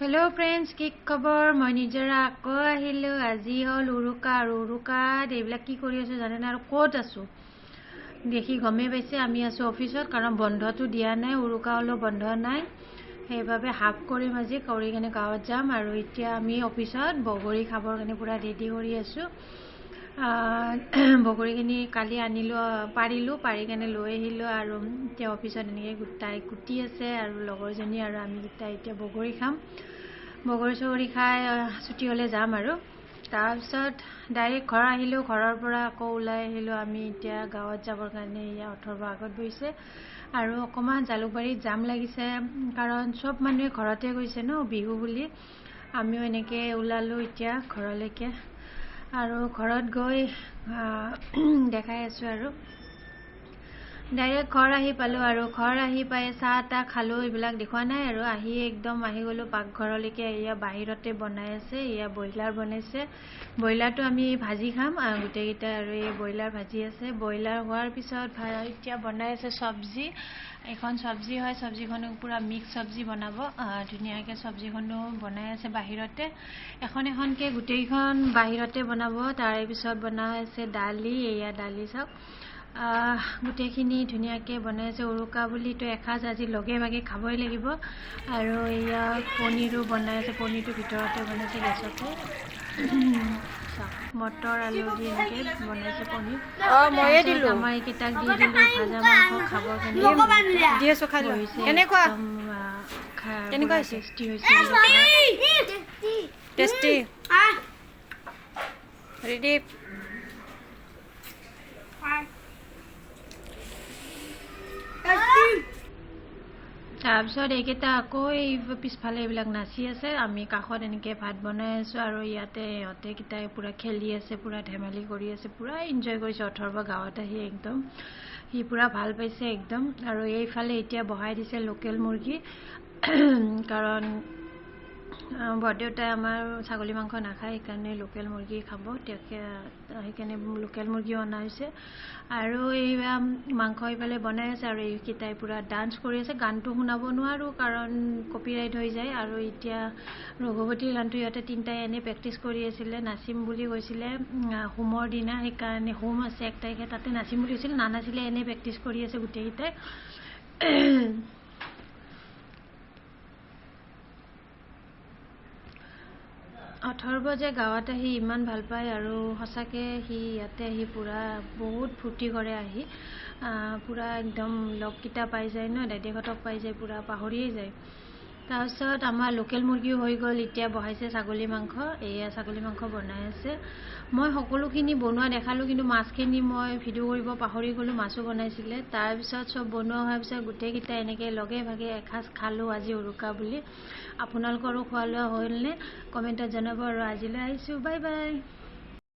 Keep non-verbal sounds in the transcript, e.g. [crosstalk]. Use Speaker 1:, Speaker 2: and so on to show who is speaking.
Speaker 1: Hello friends কি খবৰ? মই নিজৰা আকৌ আহিলোঁ। আজি হ'ল উৰুকা। আৰু উৰুকাত এইবিলাক কি কৰি আছোঁ জানেনে? আৰু ক'ত আছোঁ? দেখি গমেই পাইছে আমি আছোঁ অফিচত। কাৰণ বন্ধটো দিয়া নাই উৰুকা হ'লেও বন্ধ নাই। সেইবাবে হাফ কৰিম আজি কৰি কিনে গাঁৱত যাম। আৰু এতিয়া আমি অফিচত বগৰী খাবৰ কাৰণে পূৰা ৰেডি কৰি আছোঁ। [clears throat] বগৰীখিনি কালি আনিলোঁ পাৰিলোঁ পাৰি কেনে লৈ আহিলোঁ আৰু এতিয়া অফিচত এনেকৈ গোটাই কুটি আছে আৰু লগৰজনী আৰু আমি গোটাই এতিয়া বগৰী খাম। বগৰী চগৰী খাই ছুটি হ'লে যাম আৰু। তাৰপিছত ডাইৰেক্ট ঘৰ আহিলোঁ ঘৰৰ পৰা আকৌ ওলাই আহিলোঁ। আমি এতিয়া গাঁৱত যাবৰ কাৰণে এয়া অথৰ্ব আগত বহিছে। আৰু অকণমান জালুকবাৰীত জাম লাগিছে কাৰণ চব মানুহে ঘৰতে গৈছে ন বিহু বুলি। আমিও এনেকৈ ওলালোঁ এতিয়া ঘৰলৈকে। আৰু ঘৰত গৈ [clears throat] দেখাই আছোঁ আৰু। ডাইৰেক্ট ঘৰ আহি পালোঁ আৰু ঘৰ আহি পাই চাহ তাহ খালোঁ এইবিলাক দেখুওৱা নাই আৰু আহি একদম আহি গ'লোঁ পাকঘৰলৈকে। এয়া বাহিৰতে বনাই আছে এয়া ব্ৰইলাৰ বনাইছে। ব্ৰইলাৰটো আমি ভাজি খাম আহ, গোটেইকেইটাই আৰু এই ব্ৰইলাৰ ভাজি আছে। ব্ৰইলাৰ হোৱাৰ পিছত এতিয়া বনাই আছে চব্জি। এইখন চব্জি হয় চব্জিখনো পূৰা মিক্স চব্জি বনাব। ধুনীয়াকৈ চব্জিখনো বনাই আছে বাহিৰতে। এখন এখনকৈ গোটেইখন বাহিৰতে বনাব। তাৰে পিছত বনাই আছে দালি এয়া দালি চাওক। গোটেইখিনি ধুনীয়াকৈ বনাই আছে উৰুকা বুলিতো এসাঁজ আজি লগে ভাগে খাবই লাগিব। আৰু এয়া পনীৰো বনাই আছে পনীৰটো ভিতৰতে বনাইছে গেছতে। চাওক, মটৰ আলু দি এনেকৈ বনাইছে পনীৰ।
Speaker 2: অ ময়ে
Speaker 1: তাৰপিছত
Speaker 2: দিলো।
Speaker 1: আমাৰ এইকেইটাক দি দিলোঁ ভাজা মাংস খাবৰ কাৰণে
Speaker 2: কেনেকুৱা?
Speaker 1: টেষ্টি হৈছে।
Speaker 2: টেষ্টি। ৰেডি
Speaker 1: তাৰপিছত এইকেইটা আকৌ এই পিছফালে এইবিলাক নাচি আছে। আমি কাষত এনেকৈ ভাত বনাই আছোঁ আৰু ইয়াতে ইহঁতে কেইটাই পূৰা খেলি আছে পূৰা ধেমালি কৰি আছে পূৰা এনজয় কৰিছে। অথৰ্ব গাঁৱত আহি একদম। সি পূৰা ভাল পাইছে একদম। আৰু এইফালে এতিয়া বহাই দিছে লোকেল মুৰ্গী। [clears throat] কাৰণ বৰদেউতাই আমাৰ ছাগলী মাংস নাখায় সেইকাৰণে লোকেল মুৰ্গী খাব। তেওঁকে সেইকাৰণে লোকেল মুৰ্গীও অনা হৈছে। আৰু এই মাংস এইফালে বনাই আছে আৰু এইকেইটাই পূৰা ডান্স কৰি আছে। গানটো শুনাব নোৱাৰোঁ কাৰণ কপিৰাইট হৈ যায়। আৰু এতিয়া ৰঘুপতিৰ গানটো ইহঁতে তিনিটাই এনেই প্ৰেক্টিচ কৰি আছিলে। নাচিম বুলি কৈছিলে হোমৰ দিনা। সেইকাৰণে হোম আছে এক তাৰিখে তাতে নাচিম বুলি কৈছিলে। নানাছিলে এনেই প্ৰেক্টিচ কৰি আছে গোটেইকেইটাই। অথৰ্ব যে গাঁৱত আহি ইমান ভাল পায় আৰু সঁচাকৈ সি ইয়াতে আহি পূৰা বহুত ফূৰ্তি কৰে আহি। পূৰা একদম লগকেইটা পাই যায় ন দাইদেকহঁতক পাই যায় পূৰা পাহৰিয়েই যায়। তাৰপিছত আমাৰ লোকেল মুৰ্গীও হৈ গ'ল এতিয়া বহাইছে ছাগলী মাংস এয়া ছাগলী মাংস বনাই আছে। মই সকলোখিনি বনোৱা দেখালোঁ কিন্তু মাছখিনি মই ভিডিঅ' কৰিব পাহৰি গ'লোঁ মাছো বনাইছিলে। তাৰপিছত চব বনোৱা হোৱাৰ পিছত গোটেইকেইটা এনেকৈ লগে ভাগে এসাঁজ খালোঁ আজি উৰুকা বুলি। আপোনালোকৰো খোৱা লোৱা হ'লনে? কমেণ্টত জনাব আৰু আজিলৈ আহিছোঁ। Bye bye